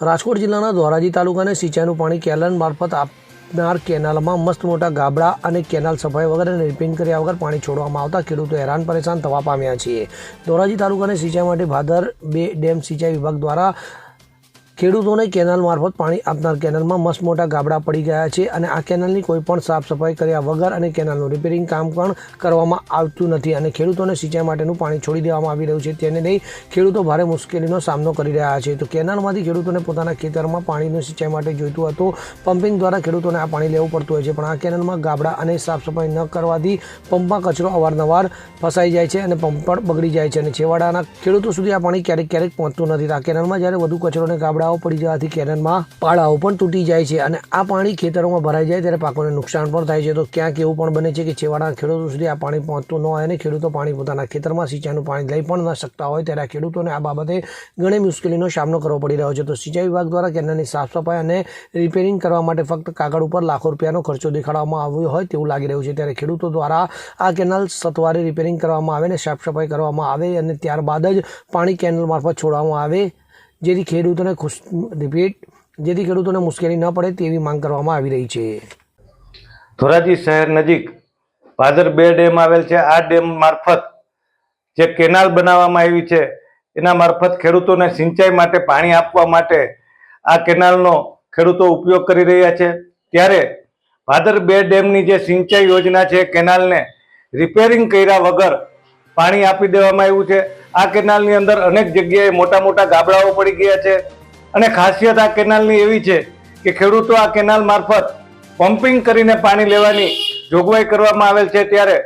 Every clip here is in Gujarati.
રાજકોટ જિલ્લાના ધોરાજી તાલુકાને સિંચાઈનું પાણી કેલન મારફત આપનાર કેનાલમાં મસ્ત મોટા ગાબડા અને કેનાલ સફાઈ વગર અને રિપેરિંગ કર્યા વગર પાણી છોડવામાં આવતા ખેડૂતો હેરાન પરેશાન થવા પામ્યા છે ધોરાજી તાલુકાને સિંચાઈ માટે ભાદર બે ડેમ સિંચાઈ વિભાગ દ્વારા ખેડૂતોને કેનાલ મારફત પાણી આપનાર કેનાલમાં મસ્ત મોટા ગાબડા પડી ગયા છે અને આ કેનાલની કોઈ પણ સાફ સફાઈ કર્યા વગર અને કેનાલનું રિપેરિંગ કામ પણ કરવામાં આવતું નથી અને ખેડૂતોને સિંચાઈ માટેનું પાણી છોડી દેવામાં આવી રહ્યું છે. તેને લઈ ખેડૂતો ભારે મુશ્કેલીનો સામનો કરી રહ્યા છે. તો કેનાલમાંથી ખેડૂતોને પોતાના ખેતરમાં પાણીની સિંચાઈ માટે જોઈતું હતું. પમ્પિંગ દ્વારા ખેડૂતોને આ પાણી લેવું પડતું હોય છે, પણ આ કેનાલમાં ગાબડા અને સાફ સફાઈ ન કરવાથી પંપમાં કચરો અવારનવાર ફસાઈ જાય છે અને પંપ પણ બગડી જાય છે. અને છેવાડાના ખેડૂતો સુધી આ પાણી ક્યારેક ક્યારેક પહોંચતું નથી. આ કેનાલમાં જ્યારે વધુ કચરો અને ગાબડાઓ પડી જવાથી કેનલમાં પાળાઓ પણ તૂટી જાય છે અને આ પાણી ખેતરોમાં ભરાઈ જાય ત્યારે પાકોને નુકસાન પણ થાય છે. તો ક્યાંક એવું પણ બને છે કે છેવાડાના ખેડૂતો સુધી આ પાણી પહોંચતું ન હોય અને ખેડૂતો પાણી પોતાના ખેતરમાં સિંચાઈનું પાણી લઈ પણ ન શકતા હોય ત્યારે આ ખેડૂતોને આ બાબતે ઘણી મુશ્કેલીનો સામનો કરવો પડી રહ્યો છે. તો સિંચાઈ વિભાગ દ્વારા કેનાલની સાફ સફાઈ અને રિપેરિંગ કરવા માટે ફક્ત કાગળ ઉપર લાખો રૂપિયાનો ખર્ચો દેખાડવામાં આવ્યો હોય તેવું લાગી રહ્યું છે. ત્યારે ખેડૂતો દ્વારા આ કેનાલ સત્વારે રિપેરિંગ કરવામાં આવે અને સાફ સફાઈ કરવામાં આવે અને ત્યારબાદ જ પાણી કેનલ મારફત છોડવામાં આવે જેથી ખેડૂતોને ખુશ રિપીટ જેથી ખેડૂતોને મુશ્કેલી ન પડે તેવી માંગ કરવામાં આવી રહી છે. ધોરાજી શહેર નજીક ભાદર બે ડેમ આવેલ છે. આ ડેમ મારફત જે કેનાલ બનાવવામાં આવી છે, એના મારફત ખેડૂતોને સિંચાઈ માટે પાણી આપવા માટે આ કેનાલનો ખેડૂતો ઉપયોગ કરી રહ્યા છે. ત્યારે ભાદર બે ડેમની જે સિંચાઈ યોજના છે, કેનાલને રિપેરિંગ કર્યા વગર પાણી આપી દેવામાં આવ્યું છે. આ કેનાલની અંદર અનેક જગ્યાએ મોટા મોટા ગાબડાઓ પડી ગયા છે. અને ખાસિયત આ કેનાલની એવી છે કે ખેડૂતો આ કેનાલ મારફત પમ્પિંગ કરીને પાણી લેવાની જોગવાઈ કરવામાં આવેલ છે. ત્યારે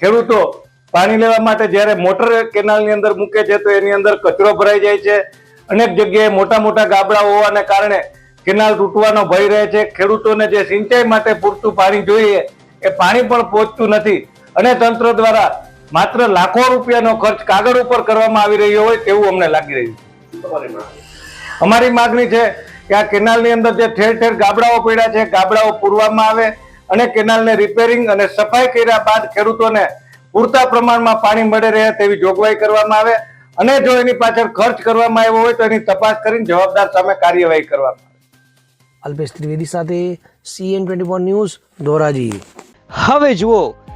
ખેડૂતો પાણી લેવા માટે જ્યારે મોટર કેનાલની અંદર મૂકે છે, તો એની અંદર કચરો ભરાઈ જાય છે. અનેક જગ્યાએ મોટા મોટા ગાબડા હોવાને કારણે કેનાલ તૂટવાનો ભય રહે છે. ખેડૂતોને જે સિંચાઈ માટે પૂરતું પાણી જોઈએ, એ પાણી પણ પહોંચતું નથી. અને તંત્ર દ્વારા માત્ર લાખો રૂપિયાનો ખર્ચ કાગળ ઉપર કરવામાં આવી રહ્યો હોય તેવું અમને લાગી રહ્યું છે. અમારી માગણી છે કે આ કેનાલની અંદર જે ઠેર ઠેર ગાબડાઓ પડ્યા છે ગાબડાઓ પૂરવામાં આવે અને કેનાલને રિપેરિંગ અને સફાઈ કર્યા બાદ ખેડૂતોને પૂરતા પ્રમાણમાં પાણી મળે રહે તેવી જોગવાઈ કરવામાં આવે અને જો એની પાછળ ખર્ચ કરવામાં આવ્યો હોય તો એની તપાસ કરીને જવાબદાર સામે કાર્યવાહી કરવામાં આવે. અલ્પેશ ત્રિવેદી સાથે CN twenty four news Dhoraji. હવે જુઓ